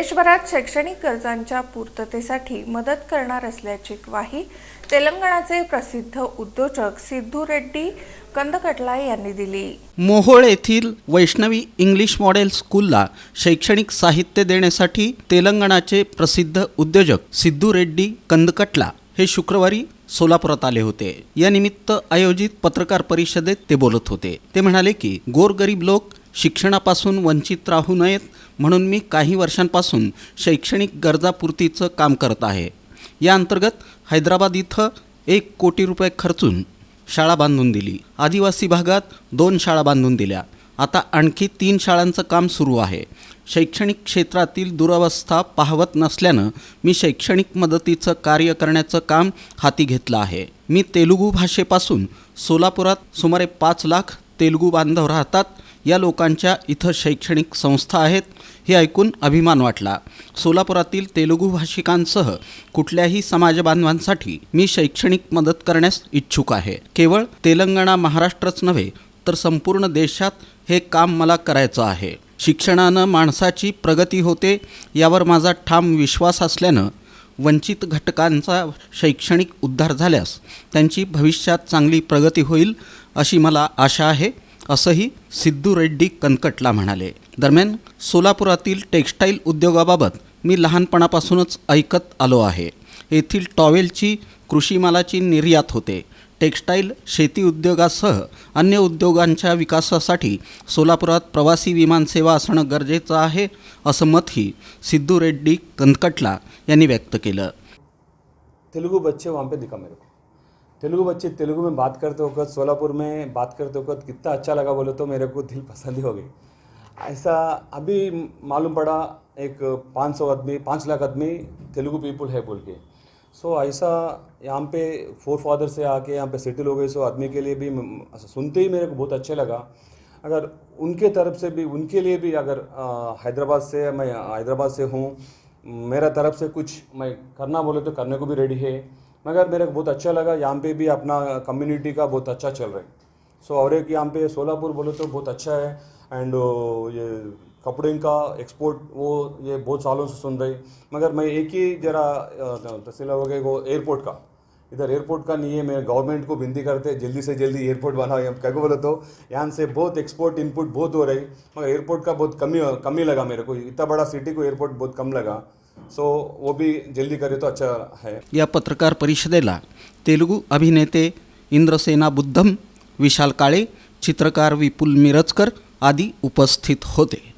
देशभरात शैक्षणिक गरजांच्या पूर्ततेसाठी मदत करणार असल्याची ग्वाही तेलंगणाचे प्रसिद्ध उद्योजक सिद्धू रेड्डी कंदकटला यांनी दिली. मोहोळ येथील वैष्णवी इंग्लिश मॉडेल स्कूलला शैक्षणिक साहित्य देण्यासाठी तेलंगणाचे प्रसिद्ध उद्योजक सिद्धू रेड्डी कंदकटला हे शुक्रवारी सोलापुरात आले होते. या निमित्त आयोजित पत्रकार परिषदेत ते बोलत होते. ते म्हणाले की गोरगरीब लोक शिक्षणापासून वंचित राहू नयेत म्हणून मी काही वर्षांपासून शैक्षणिक गरजापूर्तीचं काम करत आहे. या अंतर्गत हैदराबाद इथं एक कोटी रुपये खर्चून शाळा बांधून दिली. आदिवासी भागात दोन शाळा बांधून दिल्या. आता आणखी तीन शाळांचं काम सुरू आहे. शैक्षणिक क्षेत्रातील दुरवस्था पाहवत नसल्यानं मी शैक्षणिक मदतीचं कार्य करण्याचं काम हाती घेतलं आहे. मी तेलुगू भाषेपासून सोलापुरात सुमारे पाच लाख तेलुगू बांधव राहतात. या लोकांच्या इथं शैक्षणिक संस्था आहेत. हे ऐकून अभिमान वाटला. सोलापुरातील तेलुगू भाषिकांसह कुठल्याही समाज बांधवांसाठी मी शैक्षणिक मदत करण्यास इच्छुक आहे. केवळ तेलंगणा महाराष्ट्रच नव्हे तर संपूर्ण देशात हे काम मला करायचं आहे. शिक्षणानं माणसाची प्रगती होते यावर माझा ठाम विश्वास असल्यानं वंचित घटकांचा शैक्षणिक उद्धार झाल्यास त्यांची भविष्यात चांगली प्रगती होईल अशी मला आशा आहे असंही सिद्धू रेड्डी कनकटला म्हणाले. दरम्यान सोलापुरातील टेक्स्टाईल उद्योगाबाबत मी लहानपणापासूनच ऐकत आलो आहे. येथील टॉवेलची कृषीमालाची निर्यात होते. टेक्स्टाईल शेती उद्योगासह अन्य उद्योगांच्या विकासासाठी सोलापुरात प्रवासी विमानसेवा असणं गरजेचं आहे असं मतही सिद्धू रेड्डी कनकटला यांनी व्यक्त केलं. तेलुगू बच्चे वहाँ पे दिखा मेरे को. तेलुगु बच्चे तेलुगु में बात करते वक्त सोलापुर में बात करते वक्त कितना अच्छा लगा बोले तो मेरे को दिल पसंद ही हो गई। ऐसा अभी मालूम पड़ा एक पाँच सौ आदमी पाँच लाख आदमी तेलुगु पीपल है बोल के। सो so, ऐसा यहाँ पे फोर फादर से आके यहाँ पे सेटल हो गए। सो आदमी के लिए भी सुनते ही मेरे को बहुत अच्छा लगा। अगर उनके तरफ़ से भी उनके लिए भी अगर हैदराबाद से मैं हैदराबाद से हूँ मेरा तरफ़ से कुछ मैं करना बोले तो करने को भी रेडी है। मगर मेरे को बहुत अच्छा लगा, यहाँ पे भी अपना कम्युनिटी का बहुत अच्छा चल रहा है। सो और एक यहाँ पे सोलापुर बोले तो बहुत अच्छा है। एंड ये कपड़े का एक्सपोर्ट वो ये बहुत सालों से सुन रहे मगर मैं एक ही जरा तहसील हो गए वो एयरपोर्ट का। इधर एयरपोर्ट का नहीं है मैं गवर्नमेंट को विनती करते जल्दी से जल्दी एयरपोर्ट बनाओ। क्या बोले तो यहाँ से बहुत एक्सपोर्ट इनपुट बहुत हो रही मगर एयरपोर्ट का बहुत कमी कमी लगा मेरे को। इतना बड़ा सिटी को एयरपोर्ट बहुत कम लगा। सो वो भी जल्दी करे तो अच्छा है। या पत्रकार परिषदेला तेलुगू अभिनेते इंद्रसेना बुद्धम विशाल काळे चित्रकार विपुल मिरजकर आदी उपस्थित होते।